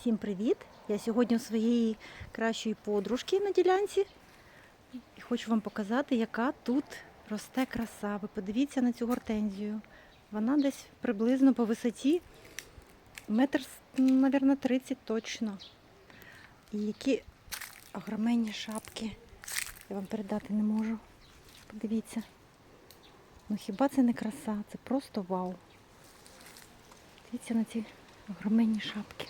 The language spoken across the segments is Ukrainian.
Всім привіт! Я сьогодні у своєї кращої подружки на ділянці і хочу вам показати, яка тут росте краса. Ви подивіться на цю гортензію. Вона десь приблизно по висоті метр, мабуть, 30 точно. І які огроменні шапки. Я вам передати не можу. Подивіться. Ну хіба це не краса? Це просто вау. Дивіться на ці огроменні шапки.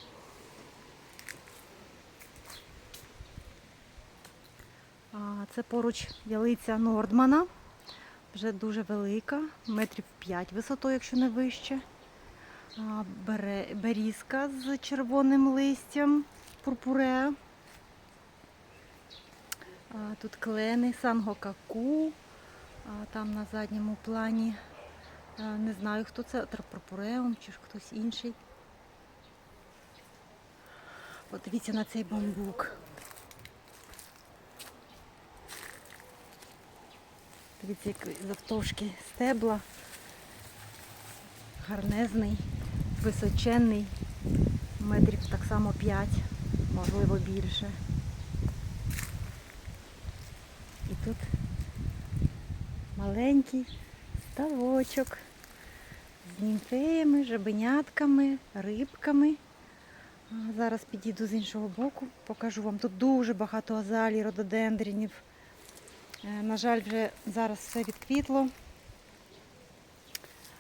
Це поруч ялиця Нордмана. Вже дуже велика, метрів 5 висотою, якщо не вище. Берізка з червоним листям, пурпуре. Тут клени, сангокаку. Там на задньому плані не знаю, хто це, пурпуреум чи ж хтось інший. Подивіться на цей бамбук. Дивіться, як завтовшки стебла. Гарнезний, височенний, метрів так само 5, можливо більше. І тут маленький ставочок з німфеями, жабенятками, рибками. Зараз підійду з іншого боку, покажу вам. Тут дуже багато азалій, рододендрінів. Е, На жаль, вже зараз все відквітло.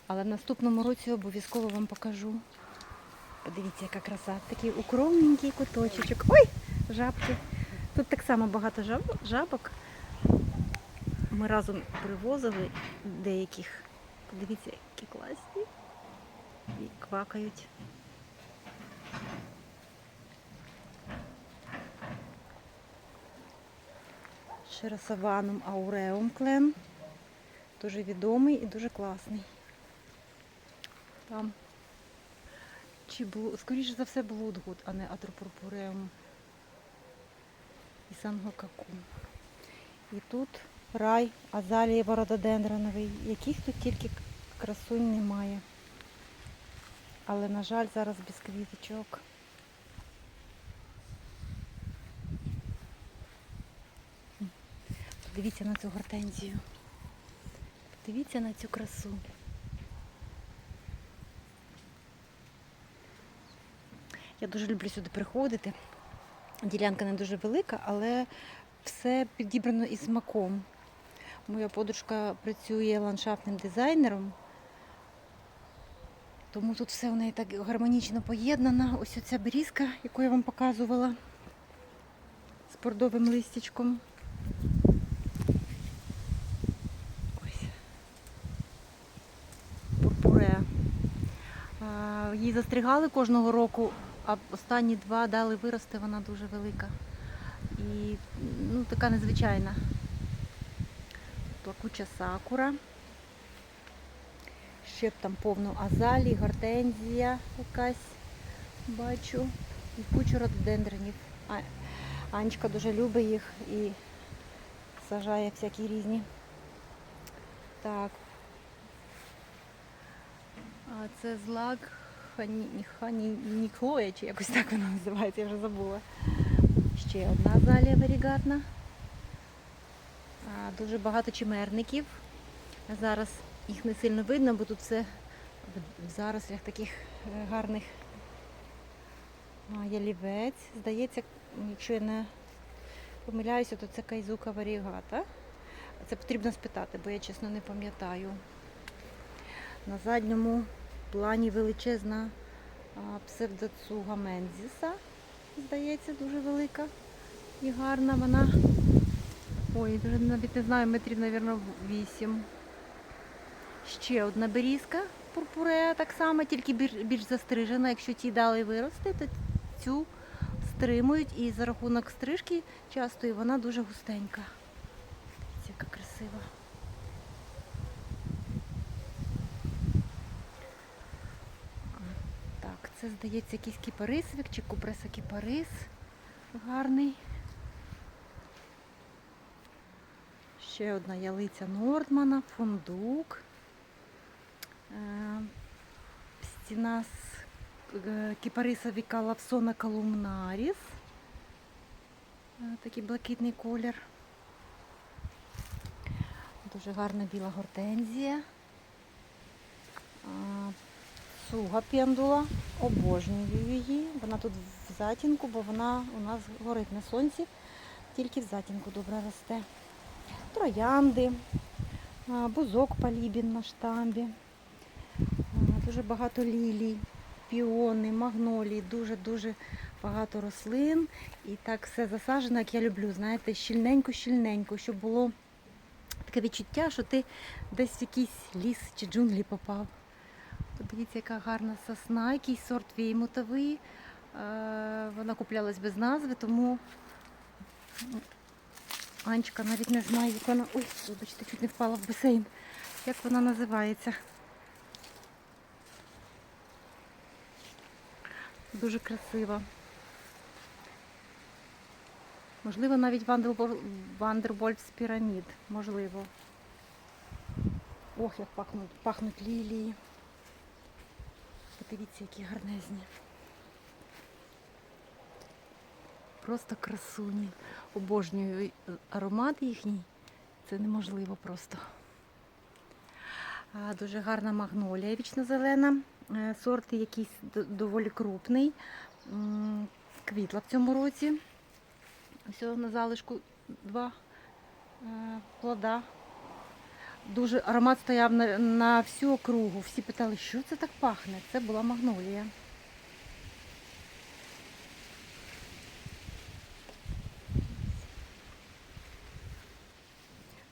Але в наступному році обов'язково вам покажу. Подивіться, яка краса. Такий укромненький куточечок. Ой, жабки. Тут так само багато жаб- жабок. Ми разом привозили деяких. Подивіться, які класні. І квакають. Шерасаванум ауреум клен. Дуже відомий і дуже класний. Там чи блу... скоріше за все блудгуд, а не атропурпуреум. І сангокаку. І тут рай азалії рододендроновий, яких тут тільки красунь немає. Але, на жаль, зараз без квіточок. Подивіться на цю гортензію. Подивіться на цю красу. Я дуже люблю сюди приходити. Ділянка не дуже велика, але все підібрано із смаком. Моя подружка працює ландшафтним дизайнером, тому тут все в неї так гармонічно поєднано. Ось оця берізка, яку я вам показувала з бордовим листячком. Ось. Пурпуре. А, Її застригали кожного року, а останні два дали вирости, вона дуже велика. І ну, така незвичайна. Плакуча сакура. Ще там повно азалій, гортензія якась бачу. І кучу рододендренів. А, Анечка дуже любить їх і сажає всякі різні. Так. А це злак хані, хані, Ніклоя, чи якось так вона називається, я вже забула. Ще одна азалія варігатна. Дуже багато чимерників. Зараз їх не сильно видно, бо тут все в- зарослях таких е, гарних ялівець. Здається, якщо я не помиляюся, то це кайзука варігата. Це потрібно спитати, бо я чесно не пам'ятаю. На задньому плані величезна псевдоцуга Мензіса. Здається, дуже велика і гарна вона. Ой, вже навіть не знаю, метрів, мабуть, 8. Ще одна берізка пурпурея так само, тільки більш застрижена. Якщо ті дали вирости, то цю стримують і за рахунок стрижки частої вона дуже густенька. Яка красива. Так, це здається якийсь кіпарисовик чи купреса кіпарис. Гарний. Ще одна ялиця Нордмана, фундук. Е, Стіна з е, кіпариса віка лапсона колумнаріс. Е, Такий блакитний колір. Дуже гарна біла гортензія. Суга пендула. Обожнюю її. Вона тут в затінку, бо вона у нас горить на сонці, тільки в затінку добре росте. Троянди, бузок палібін на штамбі. Дуже багато лілій, піони, магнолії, дуже-дуже багато рослин. І так все засаджено, як я люблю. Знаєте, щільненько-щільненько, щоб було таке відчуття, що ти десь в якийсь ліс чи джунглі попав. Подивіться, яка гарна сосна, якийсь сорт віймутовий. Е, Вона куплялась без назви, тому Анечка навіть не знає, як вона. Ой, вибачте, чуть не впала в басейн. Як вона називається. Дуже красива. Можливо, навіть Вандербол- Вандербольфс пірамід. Можливо. Ох, як пахнуть, пахнуть лілії. Подивіться, які гарнезні. Просто красуні. Обожнюю аромат їхній. Це неможливо просто. Дуже гарна магнолія вічно-зелена. Е, Сорт якийсь доволі крупний. Квітла в цьому році. Ось на залишку два е, плода. Дуже аромат стояв на, на всю округу. Всі питали, що це так пахне. Це була магнолія.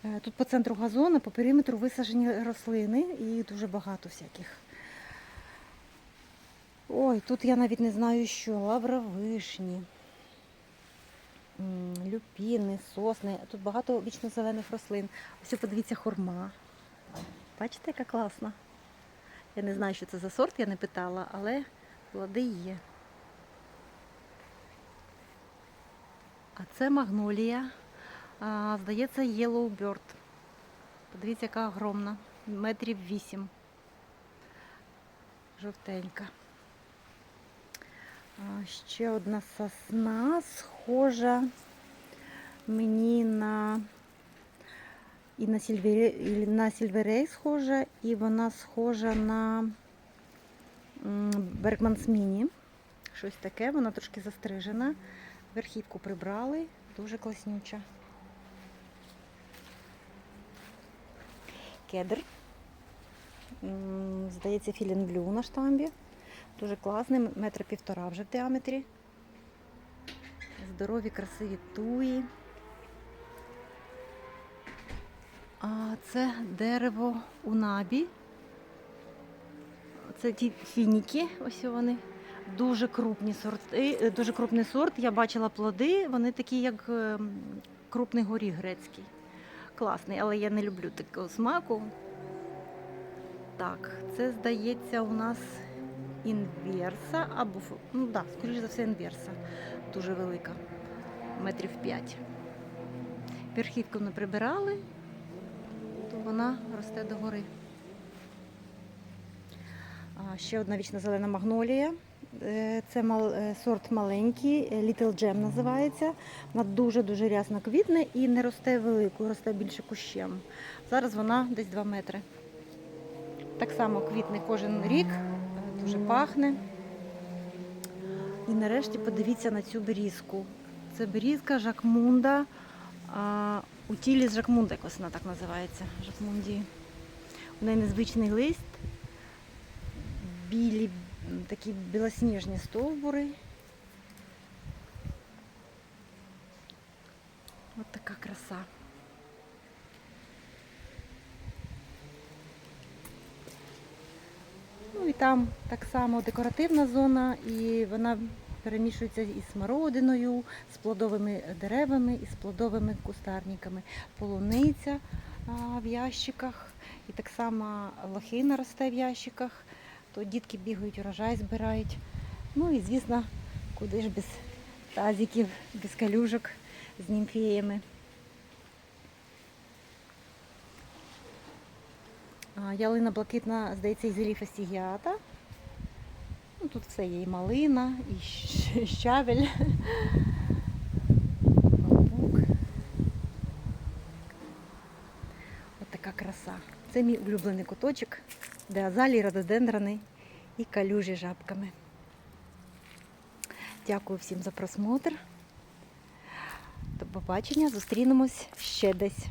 Е, Тут по центру газону, по периметру висаджені рослини і дуже багато всяких. Ой, тут я навіть не знаю що. Лавра вишні, м, люпіни, сосни. Тут багато вічно зелених рослин. Ось подивіться хурма. Бачите, яка класна. Я не знаю, що це за сорт, я не питала, але плоди є. А це магнолія. А, здається, Yellow Bird. Подивіться, яка огромна. Метрів вісім. Жовтенька. Ще одна сосна схожа мені на і на сільвері, і на сільверей схожа, і вона схожа на м, Бергмансміні. Щось таке, вона трошки застрижена. Верхівку прибрали, дуже класнюча. Кедр. Здається, філін блю на штамбі. Дуже класний, метр півтора вже в діаметрі. Здорові, красиві туї. А це дерево унабі. Це ті фініки, ось вони. Дуже крупні сорти, е, дуже крупний сорт. Я бачила плоди, вони такі, як ем, крупний горіх грецький. Класний, але я не люблю такого смаку. Так, це здається у нас інверса або ну да, скоріш за все, інверса. Дуже велика. Метрів 5. Верхівку не прибирали, то вона росте догори. Ще одна вічна зелена магнолія. Е, Це е, сорт маленький, е, Little Gem називається. Вона дуже-дуже рясно квітне і не росте велику, росте більше кущем. Зараз вона десь 2 метри. Так само квітне кожен рік, дуже пахне. І нарешті подивіться на цю берізку. Це берізка Жакмунда. А, у тілі з Жакмунда, якось вона так називається. Жакмундії. У неї незвичний лист, білі, такі білосніжні стовбури. Ось така краса. Ну і там так само декоративна зона, і вона перемішується із смородиною, з плодовими деревами і з плодовими кустарниками. Полуниця в ящиках, і так само лохина росте в ящиках, то дітки бігають, урожай збирають. Ну і звісно, куди ж без тазиків, без калюжок з німфеями. Ялина блакитна, здається, із еліфа стігіата. Ну, тут все є і малина, і щавель. Бамбук. Така краса. Це мій улюблений куточок, де азалії, рододендрани і калюжі жабками. Дякую всім за просмотр. До побачення. Зустрінемось ще десь.